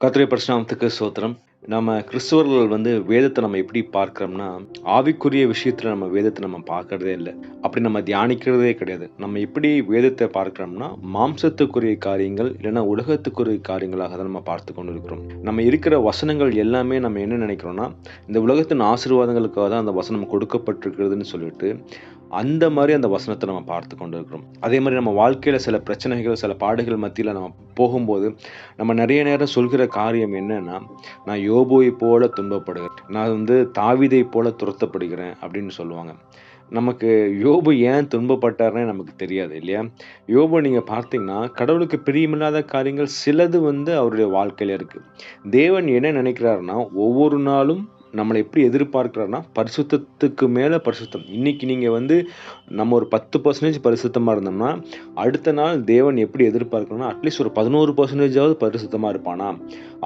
கத்திரை பரிசுநாமத்துக்கு சோத்திரம் நம்ம கிறிஸ்துவர்கள் வந்து வேதத்தை நம்ம எப்படி பார்க்குறோம்னா ஆவிக்குரிய விஷயத்தில் நம்ம வேதத்தை நம்ம பார்க்கறதே இல்லை. அப்படி நம்ம தியானிக்கிறதே கிடையாது. நம்ம எப்படி வேதத்தை பார்க்குறோம்னா மாம்சத்துக்குரிய காரியங்கள் இல்லைன்னா உலகத்துக்குரிய காரியங்களாக தான் நம்ம பார்த்து கொண்டு இருக்கிறோம் நம்ம இருக்கிற வசனங்கள் எல்லாமே நம்ம என்ன நினைக்கிறோம்னா இந்த உலகத்தின் ஆசீர்வாதங்களுக்காக தான் அந்த வசனம் கொடுக்கப்பட்டிருக்கிறதுன்னு சொல்லிட்டு அந்த மாதிரி அந்த வசனத்தை நம்ம பார்த்து கொண்டு இருக்கிறோம் அதே மாதிரி நம்ம வாழ்க்கையில் சில பிரச்சனைகள் சில பாடுகள் மத்தியில் நம்ம போகும்போது நம்ம நிறைய நேரம் சொல்கிற காரியம் என்னன்னா நான் யோபுவை போல துன்பப்படுகிறேன். நான் வந்து தாவிதை போல துரத்தப்படுகிறேன் அப்படின்னு சொல்லுவாங்க. நமக்கு யோபு ஏன் துன்பப்பட்டார்னே நமக்கு தெரியாது இல்லையா? யோபு நீங்கள் பார்த்தீங்கன்னா கடவுளுக்கு பிரியமில்லாத காரியங்கள் சிலது வந்து அவருடைய வாழ்க்கையில் இருக்குது தேவன் என்ன நினைக்கிறாருன்னா ஒவ்வொரு நாளும் நம்மளை எப்படி எதிர்பார்க்குறாருன்னா பரிசுத்தத்துக்கு மேலே பரிசுத்தம். இன்னைக்கு நீங்கள் வந்து நம்ம ஒரு பத்து பர்சன்டேஜ் பரிசுத்தமாக இருந்தோம்னா அடுத்த நாள் தேவன் எப்படி எதிர்பார்க்கணும்னா அட்லீஸ்ட் ஒரு பதினோரு பர்சன்டேஜாவது பரிசுத்தமாக இருப்பானா?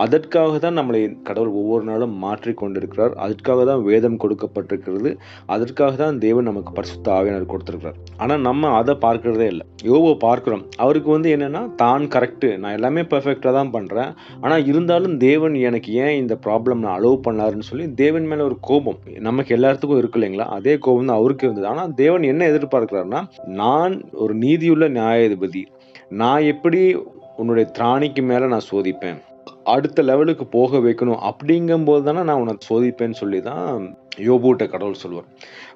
அதற்காக தான் நம்மளை கடவுள் ஒவ்வொரு நாளும் மாற்றி கொண்டிருக்கிறார். அதற்காக தான் வேதம் கொடுக்கப்பட்டிருக்கிறது. அதற்காக தான் தேவன் நமக்கு பரிசுத்த ஆவியானவர் கொடுத்துருக்கிறார். ஆனால் நம்ம அதை பார்க்கறதே இல்லை. யோபோ பார்க்குறோம். அவருக்கு வந்து என்னென்னா தான் கரெக்டு நான் எல்லாமே பர்ஃபெக்டாக தான் பண்ணுறேன் ஆனால் இருந்தாலும் தேவன் எனக்கு ஏன் இந்த ப்ராப்ளம் நான் அலோவ் பண்ணாருன்னு சொல்லி தேவன் மேலே ஒரு கோபம். நமக்கு எல்லாத்துக்கும் இருக்கு இல்லைங்களா? அதே கோபம் தான் அவருக்கு இருந்தது ஆனால் தேவன் என்ன எதிர்பார்க்கிறாருன்னா நான் ஒரு நீதியுள்ள நியாயாதிபதி. நான் எப்படி உன்னுடைய திராணிக்கு மேலே நான் சோதிப்பேன்? அடுத்த லெவலுக்கு போக வைக்கணும் அப்படிங்கும்போது தானே நான் உன்னை சோதிப்பேன்னு சொல்லி தான் யோபூட்ட கடவுள் சொல்லுவார்.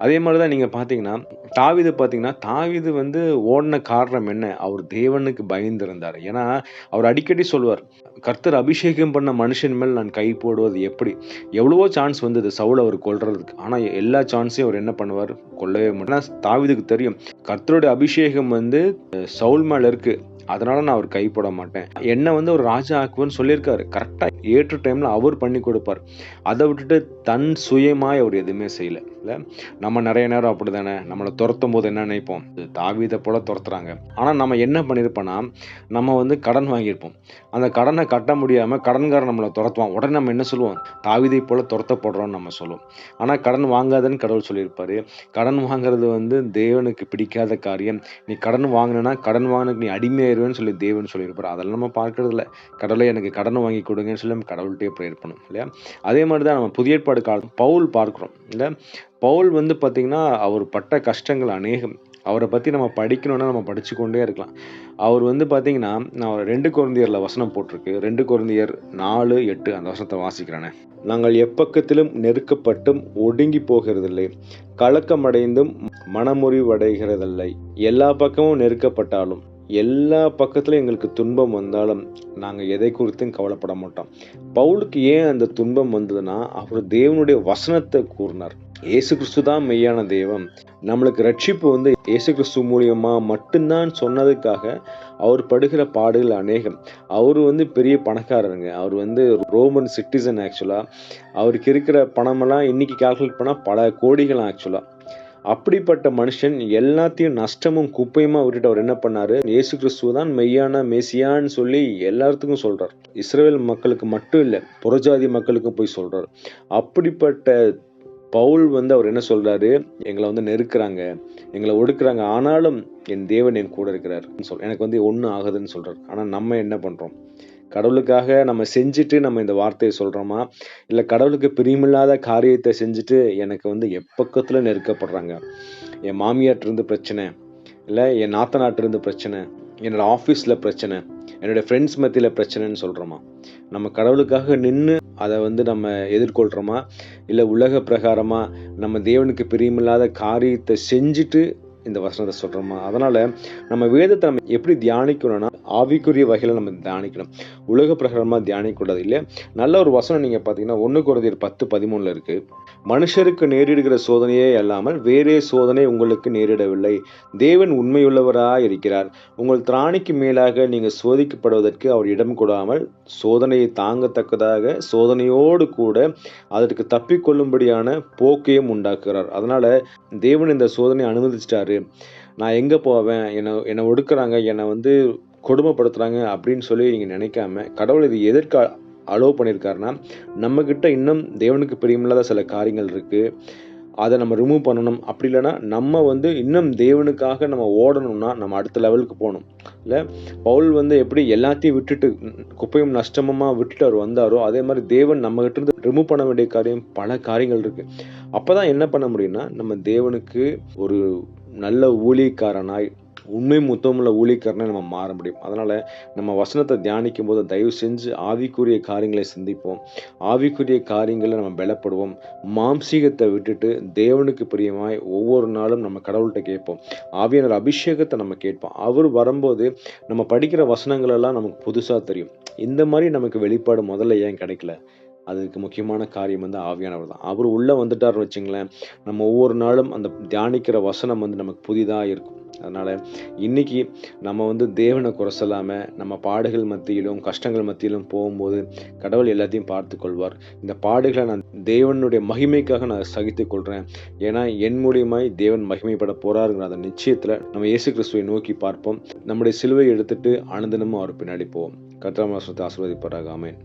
அதே மாதிரி தான் நீங்கள் பார்த்தீங்கன்னா தாவிது பார்த்தீங்கன்னா தாவிது வந்து ஓடின காரணம் என்ன? அவர் தேவனுக்கு பயந்திருந்தார். ஏன்னா அவர் அடிக்கடி சொல்வார் கர்த்தர் அபிஷேகம் பண்ண மனுஷன் மேல் நான் கை போடுவது எப்படி? எவ்வளவோ சான்ஸ் வந்தது சவுல் அவர் கொள்றதுக்கு ஆனால் எல்லா சான்ஸையும் அவர் என்ன பண்ணுவார்? கொள்ளவே மாட்டேன் தாவிதுக்கு தெரியும் கர்த்தருடைய அபிஷேகம் வந்து சவுல் மேல இருக்கு. அதனால நான் அவர் கைப்பட மாட்டேன். என்ன வந்து ஒரு ராஜா ஆக்குவேன்னு சொல்லியிருக்காரு கரெக்டாக ஏற்ற டைமில் அவர் பண்ணி கொடுப்பார். அதை விட்டுட்டு தன் சுயமாக அவர் எதுவுமே செய்யலை. இல்லை? நம்ம நிறைய நேரம் அப்படி தானே நம்மளை துரத்தும் போது என்ன நினைப்போம்? தாவீதை போல் துரத்துறாங்க. ஆனால் நம்ம என்ன பண்ணியிருப்போன்னா நம்ம வந்து கடன் வாங்கியிருப்போம். அந்த கடனை கட்ட முடியாமல் கடன்காரன் நம்மளை துரத்துவான். உடனே நம்ம என்ன சொல்லுவோம்? தாவிதை போல் துரத்தப்படுறோம்னு நம்ம சொல்லுவோம். ஆனால் கடன் வாங்காதன்னு கடவுள் சொல்லியிருப்பார். கடன் வாங்குறது வந்து தேவனுக்கு பிடிக்காத காரியம். நீ கடன் வாங்கினா கடன் வாங்கினதுக்கு நீ அடிமையாயிருவேன்னு சொல்லி தேவன் சொல்லியிருப்பார். அதெல்லாம் நம்ம பார்க்கறதில்ல. கடலை கடவுளை எனக்கு கடன் வாங்கி கொடுங்கன்னு சொல்லி நம்ம கடவுள்கிட்டே ப்ரேயர் பண்ணும் இல்லையா? அதே மாதிரி தான் நம்ம புதிய ஏற்பாடு காலம் பவுல் பார்க்குறோம் இல்லை? பவுல் வந்து பார்த்திங்கன்னா அவர் பட்ட கஷ்டங்கள் அநேகம். அவரை பற்றி நம்ம படிக்கணும்னா நம்ம படித்து கொண்டே இருக்கலாம். அவர் வந்து பார்த்தீங்கன்னா நான் ரெண்டு குழந்தையரில் வசனம் போட்டிருக்கு. ரெண்டு குழந்தையர் நாலு எட்டு அந்த வசனத்தை வாசிக்கிறேனே. நாங்கள் எப்பக்கத்திலும் நெருக்கப்பட்டும் ஒடுங்கி போகிறதில்லை. கலக்கமடைந்தும் மனமுறிவடைகிறதில்லை. எல்லா பக்கமும் நெருக்கப்பட்டாலும் எல்லா பக்கத்துலையும் எங்களுக்கு துன்பம் வந்தாலும் நாங்கள் எதை குறித்தும் கவலைப்பட மாட்டோம். பவுலுக்கு ஏன் அந்த துன்பம் வந்ததுன்னா அவர் தேவனுடைய வசனத்தை கூறினார். ஏசு கிறிஸ்து தான் மெய்யான தெய்வம் நம்மளுக்கு ரட்சிப்பு வந்து ஏசு கிறிஸ்து மூலியமா மட்டும்தான் சொன்னதுக்காக அவர் படுகிற பாடுகள் அநேகம். அவர் வந்து பெரிய பணக்காரருங்க. அவர் வந்து ரோமன் சிட்டிசன் ஆக்சுவலாக அவருக்கு இருக்கிற பணமெல்லாம் இன்னைக்கு கால்குலேட் பண்ணால் பல கோடிகள் ஆக்சுவலாக அப்படிப்பட்ட மனுஷன் எல்லாத்தையும் நஷ்டமும் குப்பையுமா விட்டுட்டு அவர் என்ன பண்ணாரு? இயேசு கிறிஸ்துவ தான் மெய்யான மேசியான்னு சொல்லி எல்லாத்துக்கும் சொல்றார். இஸ்ரேல் மக்களுக்கு மட்டும் இல்லை புறஜாதி மக்களுக்கும் போய் சொல்றார். அப்படிப்பட்ட பவுல் வந்து அவர் என்ன சொல்றாரு? எங்களை வந்து நெருக்கிறாங்க எங்களை ஒடுக்குறாங்க ஆனாலும் என் தேவன் என் கூட இருக்கிறார் சொல் எனக்கு வந்து ஒன்றும் ஆகுதுன்னு சொல்றாரு. ஆனால் நம்ம என்ன பண்றோம்? கடவுளுக்காக நம்ம செஞ்சுட்டு நம்ம இந்த வார்த்தையை சொல்கிறோமா இல்லை கடவுளுக்கு பிரியமில்லாத காரியத்தை செஞ்சுட்டு எனக்கு வந்து எப்பக்கத்தில் நெருக்கப்படுறாங்க? என் மாமியார்ட்டிருந்து பிரச்சனை இல்லை என் நாத்தனாட்டிருந்து பிரச்சனை என்னோட ஆஃபீஸில் பிரச்சனை என்னோடய ஃப்ரெண்ட்ஸ் மத்தியில் பிரச்சனைன்னு சொல்கிறோமா நம்ம கடவுளுக்காக நின்று அதை வந்து நம்ம எதிர்கொள்கிறோமா இல்லை உலக பிரகாரமாக நம்ம தேவனுக்கு பிரியமில்லாத காரியத்தை செஞ்சுட்டு இந்த வசனத்தை சொல்கிறோமா அதனால் நம்ம வேதத்தை நம்ம எப்படி தியானிக்கணும்னா ஆவிக்குரிய வகையில் நம்ம தியானிக்கணும். உலக பிரகாரமாக தியானிக்கூடாது இல்லையா? நல்ல ஒரு வசனம் நீங்கள் பார்த்தீங்கன்னா ஒன்று குறைந்தர் பத்து பதிமூணில் இருக்குது மனுஷருக்கு நேரிடுகிற சோதனையே அல்லாமல் வேறே சோதனை உங்களுக்கு நேரிடவில்லை. தேவன் உண்மையுள்ளவராக இருக்கிறார் உங்கள் திராணிக்கு மேலாக நீங்கள் சோதிக்கப்படுவதற்கு அவர் இடம் கொடாமல் சோதனையை தாங்கத்தக்கதாக சோதனையோடு கூட அதற்கு தப்பிக்கொள்ளும்படியான போக்கையும் உண்டாக்குகிறார். அதனால் தேவன் இந்த சோதனையை அனுமதிச்சிட்டாரு. நான் எங்கே போவேன்? என்னை என்னை ஒடுக்குறாங்க என்னை வந்து கொடுமைப்படுத்துகிறாங்க அப்படின்னு சொல்லி நீங்கள் நினைக்காம கடவுள் இது எதற்கு அலோவ் பண்ணியிருக்காருன்னா நம்மக்கிட்ட இன்னும் தேவனுக்கு பிரியமில்லாத சில காரியங்கள் இருக்குது அதை நம்ம ரிமூவ் பண்ணணும். அப்படி இல்லைன்னா நம்ம வந்து இன்னும் தேவனுக்காக நம்ம ஓடணும்னா நம்ம அடுத்த லெவலுக்கு போகணும். இல்லை பவுல் வந்து எப்படி எல்லாத்தையும் விட்டுட்டு குப்பையும் நஷ்டமாக விட்டுட்டு அவர் வந்தாரோ அதே மாதிரி தேவன் நம்மகிட்ட இருந்து ரிமூவ் பண்ண வேண்டிய காரியம் பல காரியங்கள் இருக்குது அப்போ தான் என்ன பண்ண முடியும்னா நம்ம தேவனுக்கு ஒரு நல்ல ஊழியக்காரனாய் உண்மை முத்தமுள்ள ஊழியக்காரனாய் நம்ம மாற முடியும். அதனால் நம்ம வசனத்தை தியானிக்கும் போது தயவு செஞ்சு ஆவிக்குரிய காரியங்களை சிந்திப்போம். ஆவிக்குரிய காரியங்களை நம்ம பலப்படுவோம். மாம்சீகத்தை விட்டுட்டு தேவனுக்கு பிரியமாய் ஒவ்வொரு நாளும் நம்ம கடவுள்கிட்ட கேட்போம். ஆவியனர் அபிஷேகத்தை நம்ம கேட்போம். அவர் வரும்போது நம்ம படிக்கிற வசனங்களெல்லாம் நமக்கு புதுசாக தெரியும். இந்த மாதிரி நமக்கு வெளிப்பாடு முதல்ல ஏன் கிடைக்கல? அதுக்கு முக்கியமான காரியம் வந்து ஆவியானவர் தான். அவர் உள்ளே வந்துட்டார்னு வச்சுங்களேன் நம்ம ஒவ்வொரு நாளும் அந்த தியானிக்கிற வசனம் வந்து நமக்கு புதிதாக இருக்கும். அதனால் இன்றைக்கி நம்ம வந்து தேவனை குறை நம்ம பாடுகள் மத்தியிலும் கஷ்டங்கள் மத்தியிலும் போகும்போது கடவுள் எல்லாத்தையும் பார்த்து கொள்வார். இந்த பாடுகளை நான் தேவனுடைய மகிமைக்காக நான் சகித்து கொள்கிறேன் ஏன்னா என் மூலியமாய் தேவன் மகிமைப்பட போகிறாருங்கிற அந்த நிச்சயத்தில் நம்ம இயேசு கிறிஸ்துவை நோக்கி பார்ப்போம். நம்முடைய சிலுவை எடுத்துட்டு அனுதினமும் அவர் பின்னாடி போவோம். கத்திரமாசத்தை ஆசிர்வதிப்பாராக. ஆமென்.